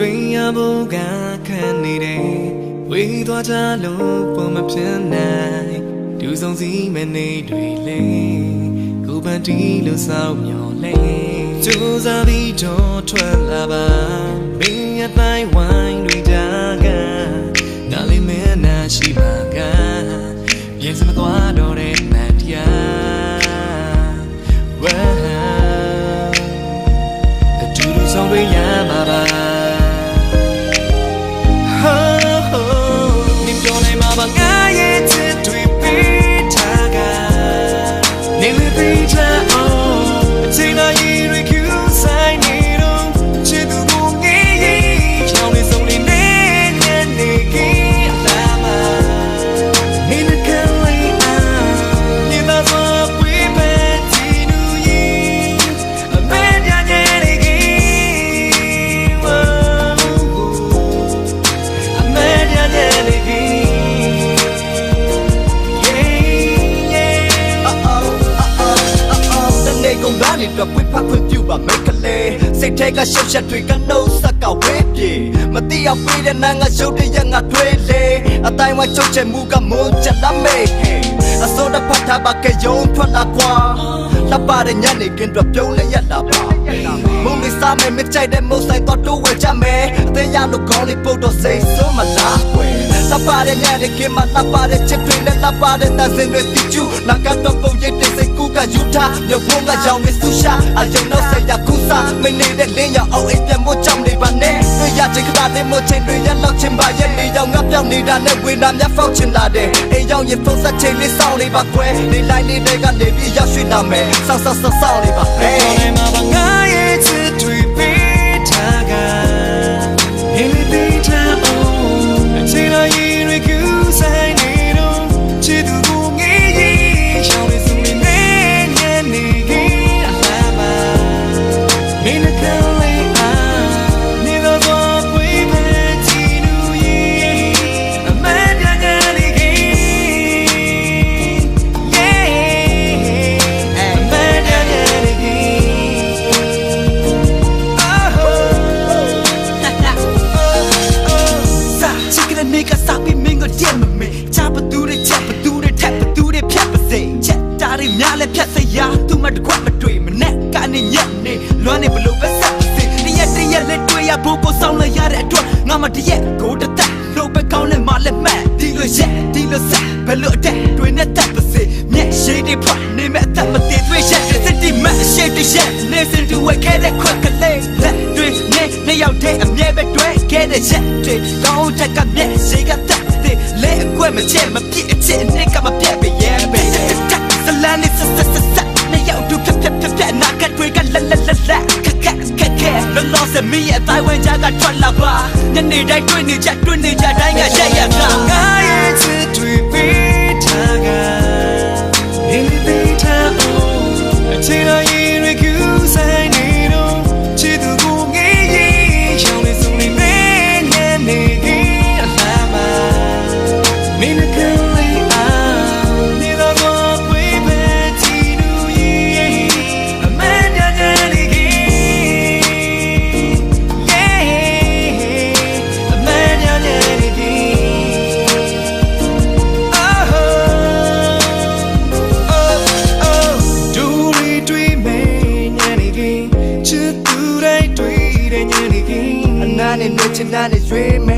ဖို့ကခံနေတယ်ဝေးသွားကြလို့ပုံမဖြစ်နိုင်ဒူဆုံးစီမနေတွေလေကိုပန်တီလို့စောင်းမျောလဲကြိုးစားပြီးတော့ထွက်လာပါမင်းရဲ့တိုင်းဝိုင်းတွေကြကငါလေးမင်းနာရှိပါကပြင်စမသွားတော့တဲ့မန်တရား Wow အတူတူဆောင်တွေရမှာပါ ကုန်သားနေတော့ပွေဖတ်ခွင့်ပြုပါမိတ်ကလေးစိတ်ထဲကရှုပ်ရှက်တွေကနှုတ်ဆက်ကဝေးပြေမတိအောင်ပြေးတဲ့နာငါရုပ်တရက်ငါတွေးလေအတိုင်းဝချုပ်ချင်မှုကမွန်ချက်လာမေးအစိုးရဖတ်ထားပါကယုံထွက်လာကွာလက်ပါတဲ့ညနေခင်းတော့ပြုံးလဲရတာပါမုံလေးစားမယ်မကြိုက်တဲ့မုံဆိုင်တော့တိုးဝဲကြမယ်အသေးရလို့ခေါင်းလေးပုတ်တော့စိတ်ဆိုးမလားကွယ် လက်ပါတဲ့ညနေခင်းမှာလက်ပါတဲ့ချစ်တွေနဲ့လက်ပါတဲ့တန်စင်တွေတီကျူနာကတော့ပုံရိပ်တဲ့စိတ်ကူးကယူထားမြုပ်ဖုံးကရောင်နေဆူရှာအယုံတော့ဆက်ရကူစားမနေတဲ့လင်းရောင်အောင်အိမ်ပြန်မို့ကြောင်နေပါနဲ့တွေ့ရချင်ကတာတဲ့မို့ချင်းတွေရလောက်ချင်ပါရဲ့နေရောင်ငါပြောင်းနေတာနဲ့ဝေနာမြဖောက်ချင်လာတယ်အိမ်ရောင်ရင်ဖုံးဆက်ချိန်လေးစောင်းနေပါကွယ်နေလိုက်လေးတွေကနေပြီးရောက်ရွှေ့လာမယ်ဆောက်ဆောက်ဆောက်ဆောက်နေပါဟေး စာချစ်ကလေးနေကစားပြီးမင်းကိုကြက်မမေချဘသူတွေချက်ဘသူတွေထက်ဘသူတွေဖြတ်ပါစေချက်တားတွေများလဲဖြတ်စရာသူမတကွက်မတွေ့မနဲ့ကနေညက်နေလွမ်းနေဘလို့ပဲဆက်ပါစေတရက်တရက်လက်တွေ့ရဖို့ကိုဆောင်လိုက်ရတဲ့အတွက်ငါမတရက်ကိုတသက်လို့ပဲကောင်းလဲမလဲမှန်ဒီလိုရက်ဒီလိုဆက်ဘလို့အတက်တွေနဲ့တက်ပါစေမျက်ရှိတွေဖွာနေမဲ့အသက်မတည်တွေရက်တဲ့စတိမတ်ရှိတွေရက် တွေ့ခဲ့တဲ့ရက်တွေကောင်းတက်ကမျက်ရှိကတက်တဲ့လဲအကွက်မချက်မပြစ်အချက်နဲ့ကမပြတ်ပဲရဲ့ပဲတက်စလန်နေဆက်ဆက်ဆက်နှစ်ယောက်တူဖြတ်ဖြတ်ဖြတ်ဖြတ်နာကတွေကလက်လက်လက်လက်ခက်ခက်ခက်ခက်လောလောဆယ်မီးရဲ့အတိုင်းဝိုင်းကြကထွက်လာပါညနေတိုင်းတွေ့နေကြတွေ့နေကြတိုင်းကရက်ရတာငါရဲ့ချစ်တွေပေးထားက နေတော့ပွေးပဲတီနူရင်အမန်ညာညာလေးခင်း yeah အမန်ညာညာလေးခင်းဒူရီတွေ့မယ်ညနေခင်းချစ်သူတိုင်းတွေ့တဲ့ညနေခင်းအနာနဲ့နေချင်တာနဲ့ရွေးမဲည